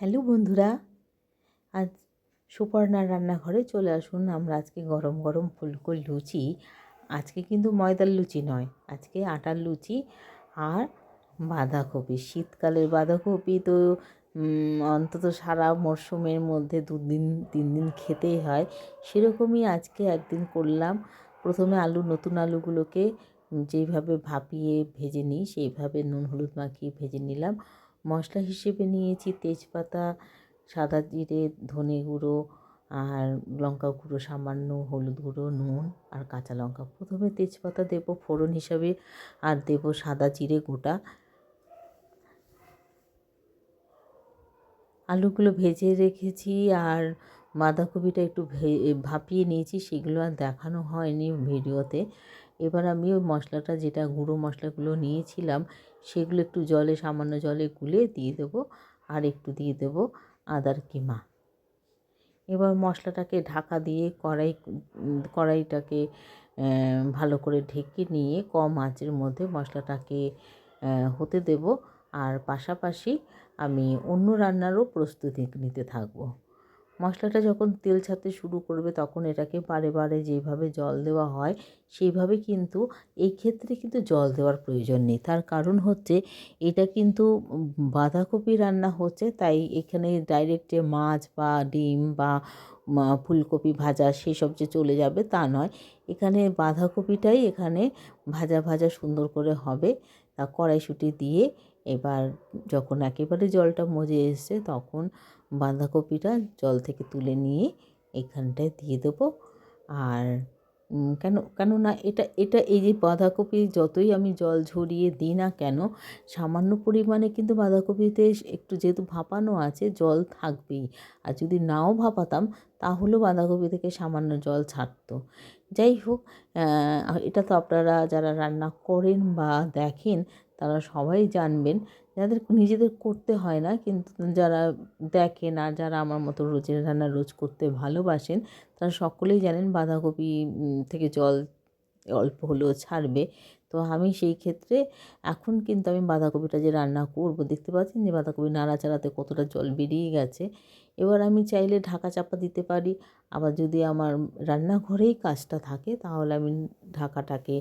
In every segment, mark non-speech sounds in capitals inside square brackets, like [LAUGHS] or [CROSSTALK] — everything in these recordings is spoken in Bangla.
হ্যালো বন্ধুরা, আজ সুপর্ণার রান্নাঘরে চলে আসুন আমরা আজকে গরম গরম ফুলকো লুচি। আজকে কিন্তু ময়দার লুচি নয়, আজকে আটার লুচি আর বাঁধাকপি। শীতকালের বাঁধাকপি তো অন্তত সারা মরশুমের মধ্যে দুদিন তিন দিন খেতেই হয়। সেরকমই আজকে একদিন করলাম। প্রথমে আলু, নতুন আলুগুলোকে যেইভাবে ভাপিয়ে ভেজে নিই, সেইভাবে নুন, হলুদ মাখিয়ে ভেজে নিলাম। মশলা হিসেবে নিয়েছি তেজপাতা, সাদা জিরে, ধনে গুঁড়ো আর লঙ্কা গুঁড়ো, সামান্য হলুদ গুঁড়ো, নুন আর কাঁচা লঙ্কা। প্রথমে তেজপাতা দেবো ফোড়ন হিসাবে আর দেবো সাদা জিরে গোটা। আলুগুলো ভেজে রেখেছি আর বাঁধাকপিটা একটু ভাপিয়ে নিয়েছি, সেগুলো আর দেখানো হয়নি ভিডিওতে। এবার আমি ওই মশলাটা, যেটা গুঁড়ো মশলাগুলো নিয়েছিলাম, সেগুলো একটু জলে, সামান্য জলে গুলে দিয়ে দেবো আর একটু দিয়ে দেবো আদার কিমা। এবার মশলাটাকে ঢাকা দিয়ে কড়াই, কড়াইটাকে ভালো করে ঢেকে নিয়ে কম আঁচের মধ্যে মশলাটাকে হতে দেব। আর পাশাপাশি আমি অন্য রান্নারও প্রস্তুতি নিতে থাকব। মশলাটা যখন তেল ছাড়তে শুরু করবে তখন এটাকে বারে বারে যেভাবে জল দেওয়া হয় সেইভাবে কিন্তু এই ক্ষেত্রে কিন্তু জল দেওয়ার প্রয়োজন নেই। তার কারণ হচ্ছে এটা কিন্তু বাঁধাকপি রান্না হচ্ছে, তাই এখানে ডাইরেক্ট যে মাছ বা ডিম বা ফুলকপি ভাজা সেসব যে চলে যাবে তা নয়। এখানে বাঁধাকপিটাই এখানে ভাজা ভাজা সুন্দর করে হবে। তা কড়াইশুঁটি দিয়ে এবার যখন একেবারে জলটা মজে এসছে, তখন বাঁধাকপিটা জল থেকে তুলে নিয়ে এখানটায় দিয়ে দেবো। আর কেন, কেননা এটা এটা এই যে বাঁধাকপি যতই আমি জল ঝরিয়ে দিই না কেন, সামান্য পরিমাণে কিন্তু বাঁধাকপিতে একটু যেহেতু ভাপানো আছে, জল থাকবেই। আর যদি নাও ভাপাতাম, তাহলেও বাঁধাকপি থেকে সামান্য জল ছাড়তো। যাই হোক এটা তো আপনারা যারা রান্না করেন বা দেখেন, তারা সবাই জানবেন যাদের নিজেদের করতে হয় না, কিন্তু যারা দেখেন আর যারা আমার মতো রোজের রান্না রোজ করতে ভালোবাসেন, তারা সকলেই জানেন বাঁধাকপি থেকে জল অল্প হলেও ছাড়বে। তো আমি সেই ক্ষেত্রে এখন কিন্তু আমি বাঁধাকপিটা যে রান্না করব, দেখতে পাচ্ছেন যে বাঁধাকপি নাড়াচাড়াতে কতটা জল বেরিয়ে গেছে। এবার আমি চাইলে ঢাকা চাপা দিতে পারি। আবার যদি আমার রান্নাঘরেই কাজটা থাকে, তাহলে আমি ঢাকাটাকে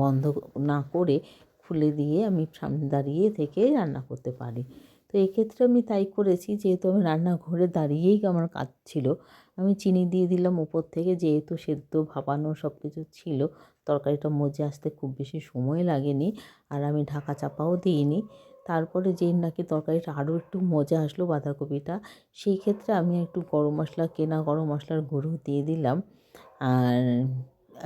বন্ধ না করে খুলে দিয়ে আমি সামনে দাঁড়িয়ে থেকে রান্না করতে পারি। তো এক্ষেত্রে আমি তাই করেছি, যেহেতু আমি রান্নাঘরে দাঁড়িয়েই আমার কাজ ছিল, আমি চিনি দিয়ে দিলাম উপর থেকে, যেহেতু সেদ্ধ, ভাপানো সব কিছু ছিল, তরকারিটা মজে আসতে খুব বেশি সময় লাগেনি, আর আমি ঢাকা চাপাও দিইনি। তারপরে যেই নাকি তরকারিটা আরও একটু মজা আসলো বাঁধাকপিটা, সেই ক্ষেত্রে আমি একটু গরম মশলা, কেনা গরম মশলার গুঁড়ো দিয়ে দিলাম। আর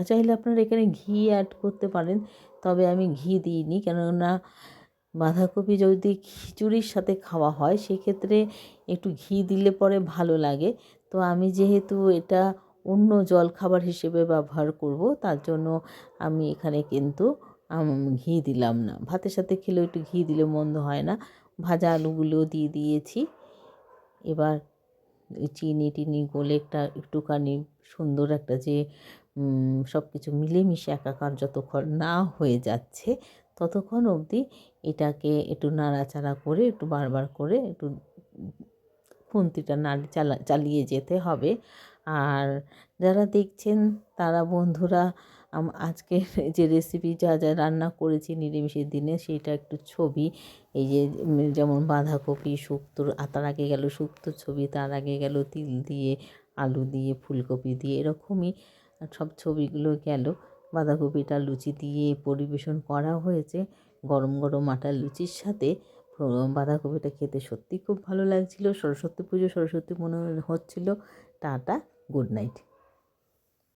চাইলে আপনারা এখানে ঘি অ্যাড করতে পারেন, তবে আমি ঘি দিইনি। কেননা বাঁধাকপি যদি খিচুড়ির সাথে খাওয়া হয়, সেক্ষেত্রে একটু ঘি দিলে পরে ভালো লাগে। তো আমি যেহেতু এটা অন্য জলখাবার হিসেবে ব্যবহার করব, তার জন্য আমি এখানে কিন্তু ঘি দিলাম না। ভাতের সাথে খেলেও একটু ঘি দিলে মন্দ হয় না। ভাজা আলুগুলো দিয়ে দিয়েছি। এবার চিনি টিনি গলে একটা একটুখানি সুন্দর একটা যে সব কিছু মিলেমিশে একাকার যতক্ষণ না হয়ে যাচ্ছে, ততক্ষণ অবধি এটাকে একটু নাড়াচাড়া করে একটু বারবার করে একটু খুন্তিটা নাড়ি চালা, চালিয়ে যেতে হবে। আর যারা দেখছেন, তারা বন্ধুরা আজকের [LAUGHS] যে রেসিপি যা যা রান্না করেছি নিরামিষের দিনে সেটা একটু ছবি। এই যে যেমন বাঁধাকপি শুক্তোর তার আগে গেল শুক্তোর ছবি, তার আগে গেল তিল দিয়ে, আলু দিয়ে, ফুলকপি দিয়ে, এরকমই সব ছবিগুলো গেল। বাঁধাকপিটা লুচি দিয়ে পরিবেশন করা হয়েছে, গরম গরম আটার লুচির সাথে। বাঁধাকপিটা খেতে সত্যি খুব ভালো লাগছিল। সরস্বতী পুজো সরস্বতী মনে হচ্ছিল। Tata, good night.